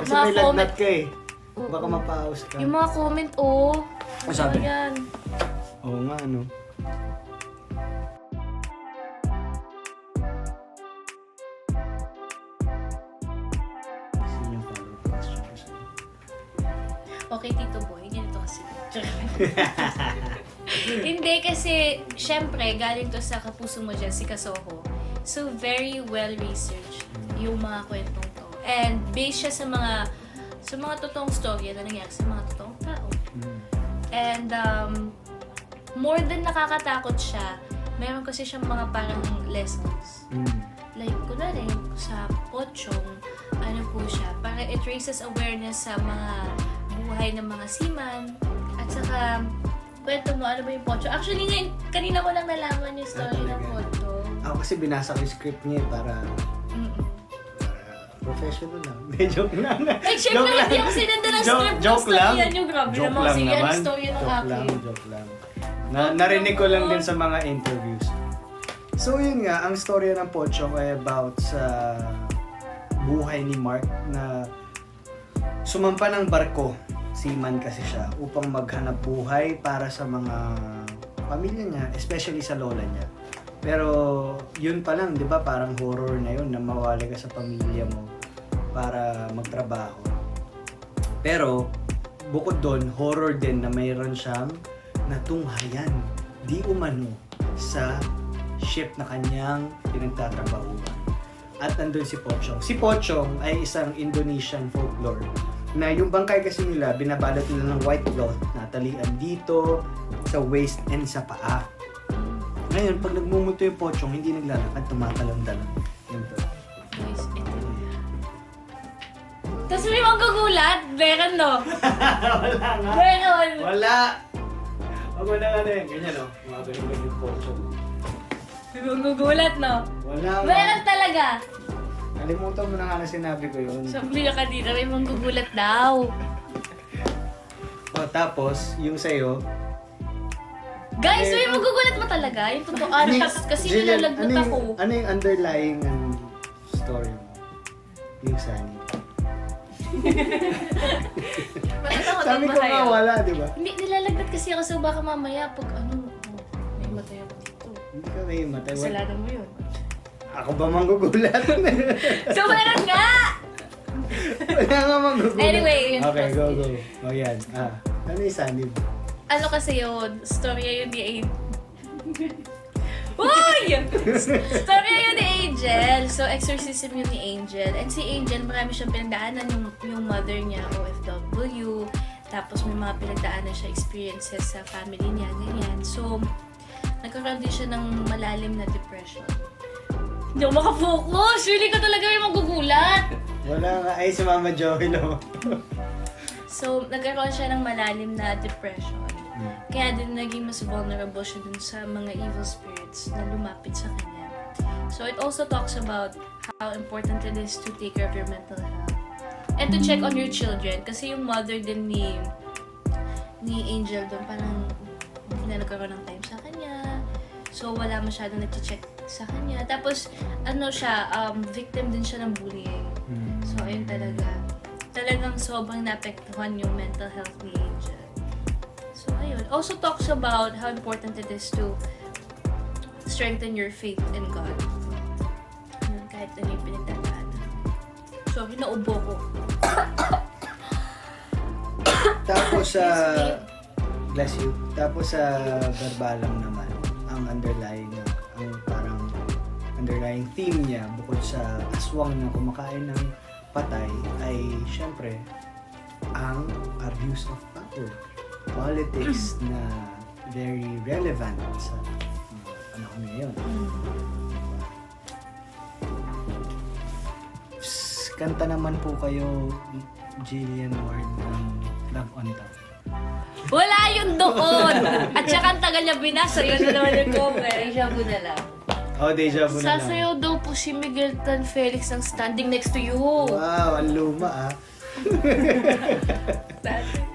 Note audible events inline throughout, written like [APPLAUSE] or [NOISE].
Kasi may lagnat ka eh. Baka mapaus ka. Yung mga comment, oh. Ano sabi? Yan? Oo nga, ano. Sino yung follow-up question ko sa'yo? Okay, Tito Boy, ganito kasi. [LAUGHS] Hindi kasi, syempre, galing to sa kapuso mo dyan, si Kasoho. So, very well-researched yung mga kwentong to. And based siya sa mga sa mga totoong storya na nangyari sa mga totoong tao. Mm. And um, more than nakakatakot siya, meron kasi siyang mga parang lessons. Mm. Like, kunwari, sa Pochong, ano po siya, parang it raises awareness sa mga buhay ng mga seaman. At saka, kwento mo, ano ba yung Pochong? Actually, ngayon, kanina ko lang nalaman yung story Ah, ng? Pochong. Ako kasi binasa ko yung script niya eh, para professional lang. May [LAUGHS] joke lang. Like, syempre, hindi ako sinanda ng Joke- script joke lang. niyo. Grabe Joke naman lang yan, naman. story ng Joke lang, joke lang. Na, narinig ko lang din sa mga interviews. So yun nga, ang storya ng Pochong ay about sa buhay ni Mark na sumampa ng barko, seaman kasi siya, upang maghanap buhay para sa mga pamilya niya, especially sa lola niya. Pero yun pa lang, di ba, parang horror na yun na mawali ka sa pamilya mo para magtrabaho. Pero bukod doon, horror din na mayroon siyang natunghayan di umano sa ship na kanyang pinagtatrabahuan. At nandun si Pochong. Si Pochong ay isang Indonesian folklore na yung bangkay kasi nila, binabalot nila ng white cloth na talian dito, sa waist and sa paa. Ngayon, pag nagmumuto yung Pochong, hindi naglalakad, tumatalon-talon. Yun po. Tapos may manggugulat. Meron, no? [LAUGHS] Wala nga. Meron. Wala! Wag mo na ano yun. Ganyan o. Mga ganyan yung Pochong. May manggugulat, no? Wala nga. Meron talaga. Kalimutan mo na nga na sinabi ko yun. Sabi niya kanina, may manggugulat daw. O, tapos, yung sa'yo, Guys, may ano- manggugulat mo talaga. Yung totoo. Ah, kasi, kasi Jillian, nilalagnat ano yung, ako. Ano yung underlying um, story mo? Yung Sunny. Matatakot Sabi ko nga wala, di ba? Hindi, nilalagnat kasi ako. So baka mamaya pag ano, oh, may matay ako dito. Hindi ka may matay. Kasalanan mo yun. Ako ba manggugulat? [LAUGHS] So meron nga! wala nga manggugulat. Anyway, yun Okay, go, go. O yan. Ah, ano yung Sunny? Ano kasi yun? Storya yun ni Angel. [LAUGHS] Uy! Storya yun ni Angel. So, exorcism yun ni Angel. And si Angel, marami siyang pinagdaanan. Yung, yung mother niya, OFW. Tapos may mga pinagdaanan siya experiences sa family niya, ganyan. So, nagkaroon din siya ng malalim na depression. Hindi ako makafocus! Really ka talaga may magugulat! Wala nga. Ay, si Mama Joey no. So, nagkaroon siya ng malalim na depression. Kaya din naging mas vulnerable siya dun sa mga evil spirits na lumapit sa kanya. So, it also talks about how important it is to take care of your mental health. And to check on your children. Kasi yung mother din ni ni Angel doon parang hindi na nagkaroon ng time sa kanya. So, wala masyadong nag-check sa kanya. Tapos, ano siya, um, victim din siya ng bullying. Hmm. So, ayun talaga. Talagang sobrang naapektuhan yung mental health ni Angel. So, ayun. Also talks about how important it is to strengthen your faith in God. Yun, kahit ano yung pinagdadaanan. So, hinaubo ko. Tapos sa... Excuse bless you. Tapos sa Barbalang naman, ang underlying, ang parang underlying theme niya, bukod sa aswang na kumakain ng patay, ay syempre, ang abuse of power. Politics na very relevant sa mga panahon ngayon. Psst, Kanta naman po kayo, Jillian Ward ng Love on Top. Wala yun doon! At saka ang tagal niya binasa, yun na naman yung cover. Deja vu na lang. Oh, deja vu na lang. Sasayaw daw po si Miguel Tan Felix ang standing next to you. Wow, ang luma ah.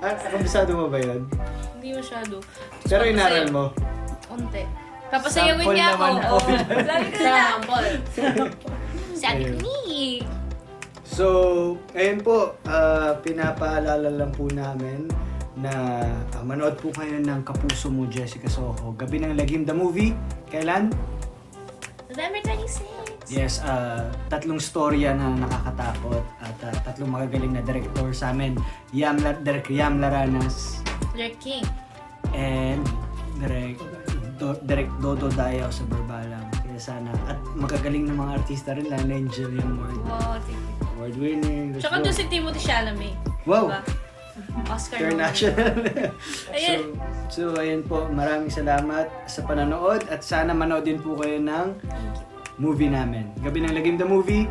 Ah, kabisado mo ba yun? Hindi masyado. Pero inaral mo. Unti. Papasayawin Sample niya ako. naman po. Oo. Sabi ko na. Sample. Sabi ko ni. So, ayun po, ah, pinapaalala lang po namin na ah, manood po kayo ng Kapuso mo, Jessica Soho. Gabi ng Lagim the Movie. Kailan? November 26! Yes, ah, tatlong storya na nakakatakot at ah, tatlong magagaling na director sa amin. Yam, Direk Yam Laranas Lurk King. and Direk, Do, Direk Dodo Dayaw sa Barbalang. Kaya sana. At magagaling na mga artista rin, lalo yung Jillian Ward. Wow, thank you. Award winning. Tsaka doon si Timothy Chalamet. Wow! Diba? Oscar International. [LAUGHS] Ayan. so, so, ayun po. Maraming salamat sa pananood at sana manood din po kayo ng. Movie namin. Gabi ng Lagim the Movie.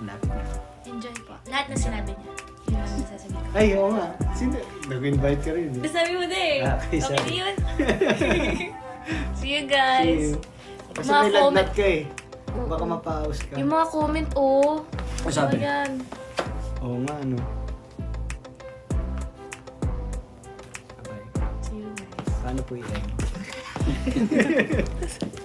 Lapit na. Enjoy po. Lahat na sinabi niya. Yun ang sasabihin ko. Ay, oo nga. Sino? Nag-invite ka rin. eh. Sabi mo din. Ah, okay, okay na yun. [LAUGHS] See you guys. See you. Kasi may lagnat ka eh. Baka mapaus ka. Yung mga comment, oh. Ano sabi? Ayan. Oo nga, ano. Bye. See you guys. Paano po i-end? [LAUGHS]